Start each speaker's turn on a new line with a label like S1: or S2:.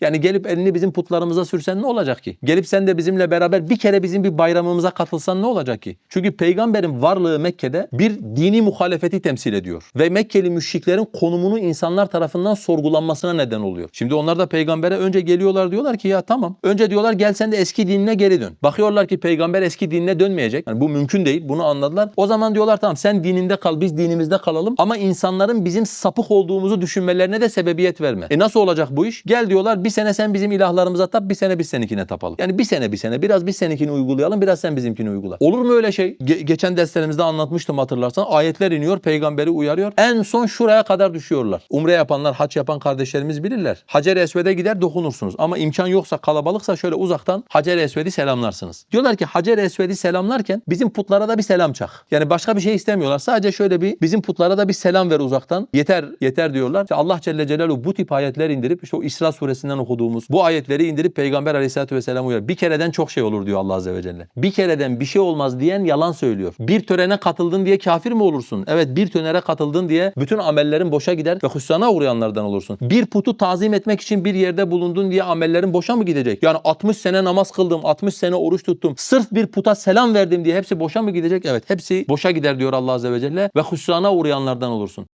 S1: Yani gelip elini bizim putlarımıza sürsen ne olacak ki? Gelip sen de bizimle beraber bir kere bizim bir bayramımıza katılsan ne olacak ki? Çünkü peygamberin varlığı Mekke'de bir dini muhalefeti temsil ediyor. Ve Mekkeli müşriklerin konumunu insanlar tarafından sorgulanmasına neden oluyor. Şimdi onlar da peygambere önce geliyorlar diyorlar ki ya tamam. Önce diyorlar gel sen de eski dinine geri dön. Bakıyorlar ki peygamber eski dinine dönmeyecek. Yani bu mümkün değil. Bunu anladılar. O zaman diyorlar tamam sen dininde kal biz dinimizde kalalım. Ama insanların bizim sapık olduğumuzu düşünmelerine de sebebiyet verme. E nasıl olacak bu iş? Gel diyorlar bir sene sen bizim ilahlarımıza tap bir sene biz seninkine tapalım. Yani bir sene bir sene biraz biz seninkini uygulayalım biraz sen bizimkini uygula. Olur mu öyle şey? Ge- geçen derslerimizde anlatmıştım hatırlarsan. Ayetler iniyor peygamberi uyarıyor. En son şuraya kadar düşüyorlar. Umre yapanlar haç yapan kardeşlerimiz bilirler. Hacer-i Esved'e gider dokunursunuz. Ama imkan yoksa kalabalıksa şöyle uzaktan Hacer-i Esved'i selamlarsınız. Diyorlar ki Hacer-i Esved'i selamlarken bizim putlara da bir selam çak. Yani başka bir şey istemiyorlar. Sadece şöyle bir bizim putlara da bir selam ver uzaktan. Yeter yeter diyorlar. İşte Allah Celle Celaluhu bu tip ayetler indirip işte o İsra suresinden okuduğumuz bu ayetleri indirip Peygamber Aleyhisselatü Vesselam uyarıyor. Bir kereden çok şey olur diyor Allah Azze ve Celle. Bir kereden bir şey olmaz diyen yalan söylüyor. Bir törene katıldın diye kafir mi olursun? Evet bir tönere katıldın diye bütün amellerin boşa gider ve hüsrana uğrayanlardan olursun. Bir putu tazim etmek için bir yerde bulundun diye amellerin boşa mı gidecek? Yani 60 sene namaz kıldım, 60 sene oruç tuttum. Sırf bir puta selam verdim diye hepsi boşa mı gidecek? Evet hepsi boşa gider diyor Allah Azze ve Celle ve hüsrana uğrayanlardan olursun.